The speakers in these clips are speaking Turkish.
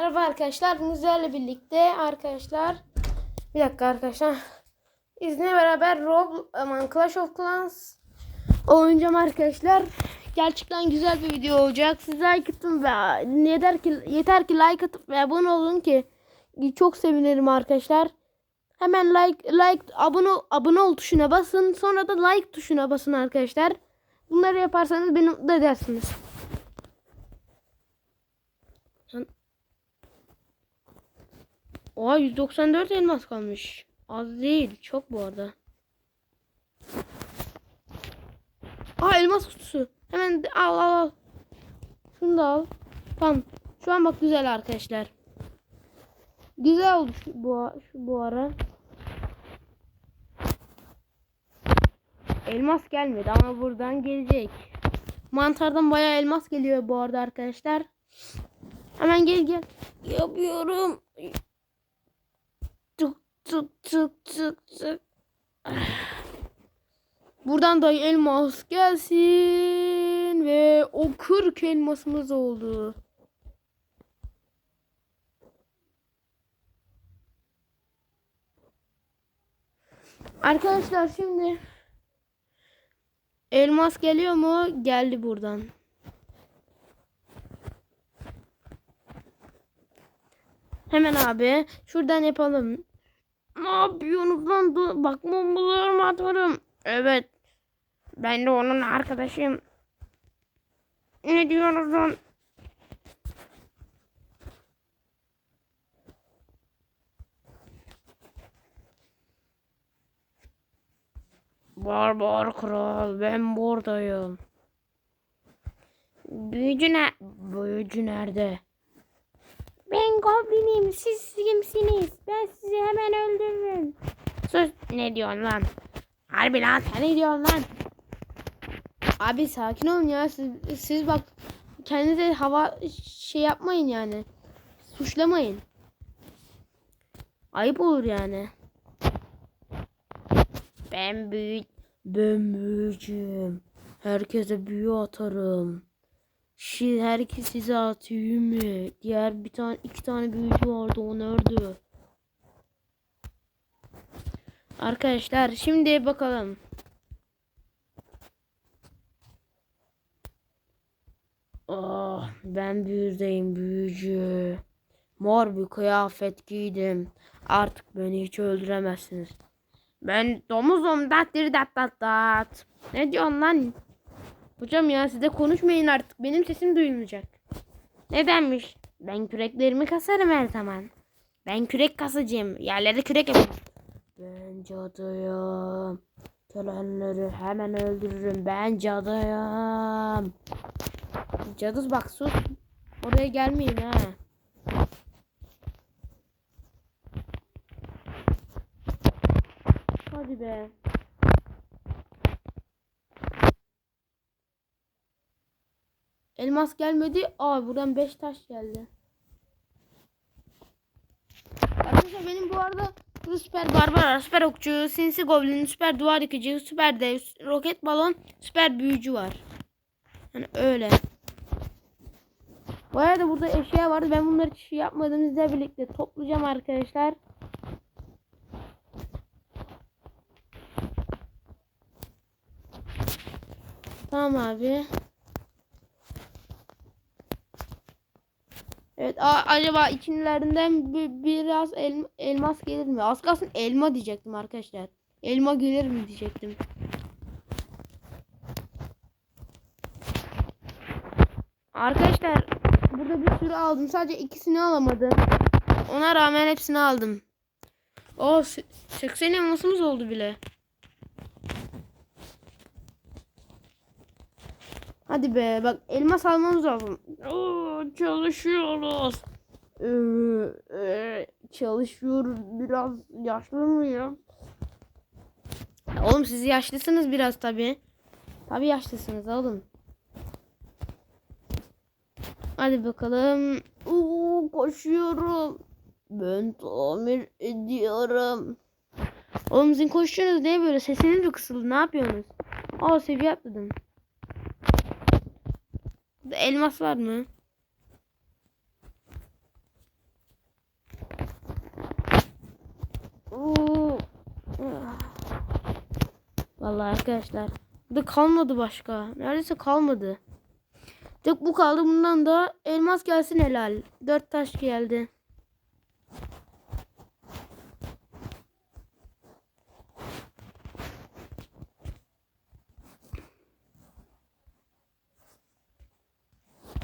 Merhaba arkadaşlar. Sizlerle birlikte arkadaşlar bir dakika arkadaşlar. İzninle beraber Rob aman Clash of Clans oynayacağım arkadaşlar. Gerçekten güzel bir video olacak. Siz like atın ve yeter ki yeter ki like atıp ve abone olun ki çok sevinirim arkadaşlar. Hemen like like abone abone ol tuşuna basın. Sonra da like tuşuna basın arkadaşlar. Bunları yaparsanız beni mutlu edersiniz. Oha 194 elmas kalmış. Az değil. Çok bu arada. Aa elmas kutusu. Hemen al al al. Şunu da al. Tamam. Şu an bak güzel arkadaşlar. Güzel oldu şu, bu, şu, bu ara. Elmas gelmedi ama buradan gelecek. Mantardan bayağı elmas geliyor bu arada arkadaşlar. Hemen gel gel. Yapıyorum. Tık tık tık tık. Buradan da elmas gelsin ve o 40 elmasımız oldu. Arkadaşlar şimdi elmas geliyor mu? Geldi buradan. Hemen abi şuradan yapalım. Ne yapıyorsunuz lan? Dur, Bak mumlarımı atarım. Evet. Ben de onun arkadaşıyım. Ne diyorsunuz lan? Barbar kral ben buradayım. Büyücü ne? Büyücü nerede? Ben. Siz kimsiniz? Ben sizi hemen öldürürüm. Sus. Ne diyorsun lan? Harbi lan sen ne diyorsun lan? Abi sakin olun ya. Siz, siz bak kendinize hava şey yapmayın yani. Suçlamayın. Ayıp olur yani. Ben büyü ben büyücüyüm. Herkese büyü atarım. Şi herkes size atıyor mu? Diğer bir tane iki tane büyücü vardı o nerede? Arkadaşlar şimdi bakalım. Ah ben büyüdeyim büyücü. Mor bir kıyafet giydim. Artık beni hiç öldüremezsiniz. Ben domuzum dat dat dat dat. Ne diyorsun lan? Hocam ya siz de konuşmayın artık. Benim sesim duyulmayacak. Nedenmiş? Ben küreklerimi kasarım her zaman. Ben kürek kasacağım. Yerlere kürek yapayım. Ben cadıyım. Törenleri hemen öldürürüm. Ben cadıyım. Cadı bak sus. Oraya gelmeyin ha. Hadi be. Elmas gelmedi. Aa buradan 5 taş geldi. Arkadaşlar benim bu arada süper barbar, süper okçu, sinsi goblin, süper duvar yıkıcı, süper dev, roket balon, süper büyücü var. Yani öyle. Bu arada burada eşya vardı. Ben bunları hiç yapmadığımızda birlikte toplayacağım arkadaşlar. Tamam abi. Evet acaba içinlerinden bi- biraz el- elmas gelir mi? Az kalsın elma diyecektim arkadaşlar. Elma gelir mi diyecektim. Arkadaşlar burada bir sürü aldım. Sadece ikisini alamadım. Ona rağmen hepsini aldım. O 80 elmasımız oldu bile. Hadi be bak elmas almamız lazım. Oo, çalışıyoruz. Ee, e, çalışıyoruz biraz yaşlı mıyım? Oğlum siz yaşlısınız biraz tabi. Tabi yaşlısınız oğlum. Hadi bakalım. Oo, koşuyorum. Ben tamir ediyorum. Oğlum sizin koşuyorsunuz niye böyle? Sesiniz mi kısıldı? Ne yapıyorsunuz? Aa seviye atladım. Elmas var mı? Vallahi arkadaşlar. Burada kalmadı başka. Neredeyse kalmadı. Tek bu kaldı. Bundan da elmas gelsin helal. Dört taş geldi.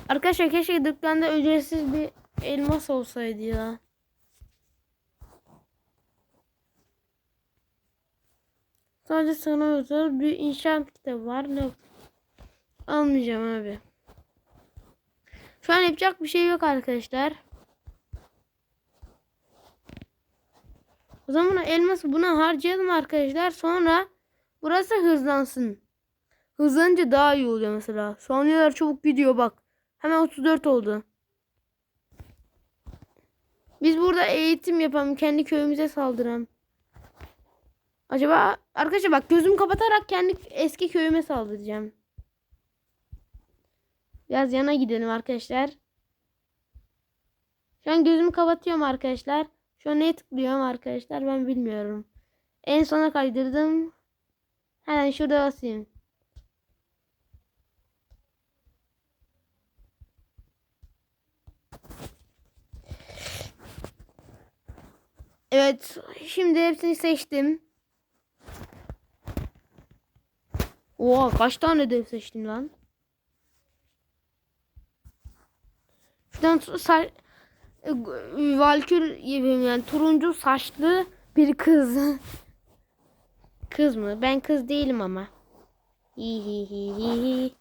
Arkadaşlar keşke dükkanda ücretsiz bir elmas olsaydı ya. Sadece sana özel bir inşaat kitabı var. Ne? Almayacağım abi. Şu an yapacak bir şey yok arkadaşlar. O zaman elması buna harcayalım arkadaşlar. Sonra burası hızlansın. Hızlanınca daha iyi oluyor mesela. Saniyeler çabuk gidiyor bak. Hemen 34 oldu. Biz burada eğitim yapalım. Kendi köyümüze saldıralım. Acaba arkadaşlar bak gözümü kapatarak kendi eski köyüme saldıracağım. Biraz yana gidelim arkadaşlar. Şu an gözümü kapatıyorum arkadaşlar. Şu an neye tıklıyorum arkadaşlar ben bilmiyorum. En sona kaydırdım. Hemen şurada basayım. Evet şimdi hepsini seçtim. Oha kaç tane dev seçtim lan. Şuradan tu- sa- e, Valkür yani turuncu saçlı bir kız. kız mı? Ben kız değilim ama. Hi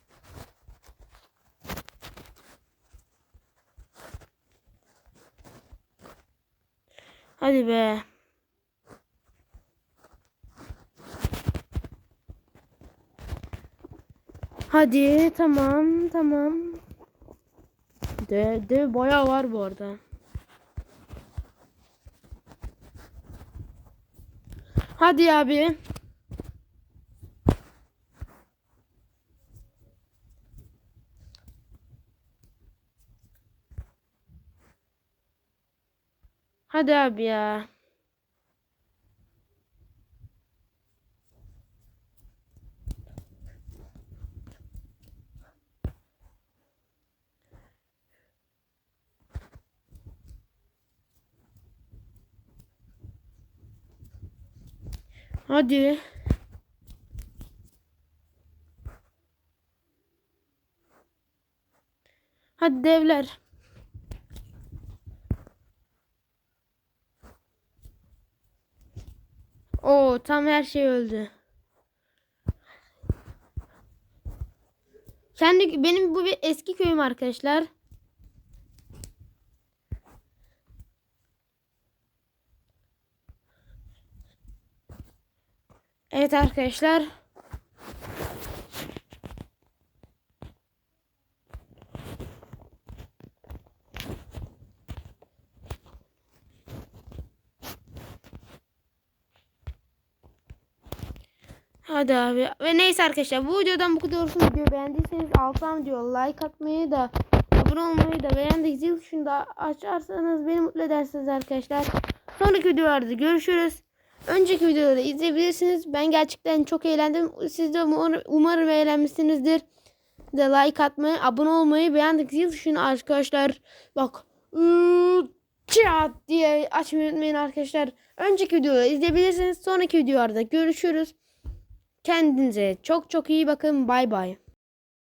Hadi be. Hadi tamam tamam. De, de bayağı var bu arada. Hadi abi. Hadi abi ya. Hadi. Hadi devler. Tam her şey öldü. Kendi benim bu bir eski köyüm arkadaşlar. Evet arkadaşlar. Hadi abi. Ve neyse arkadaşlar bu videodan bu kadar olsun. Videoyu beğendiyseniz alttan diyor like atmayı da abone olmayı da beğendiğiniz zil tuşunu da açarsanız beni mutlu edersiniz arkadaşlar. Sonraki videolarda görüşürüz. Önceki videoları izleyebilirsiniz. Ben gerçekten çok eğlendim. Siz de umar- umarım eğlenmişsinizdir. De like atmayı, abone olmayı, beğendik zil tuşunu arkadaşlar. Bak. Çat diye açmayı unutmayın arkadaşlar. Önceki videoları izleyebilirsiniz. Sonraki videolarda görüşürüz. Kendinize çok çok iyi bakın. Bay bay.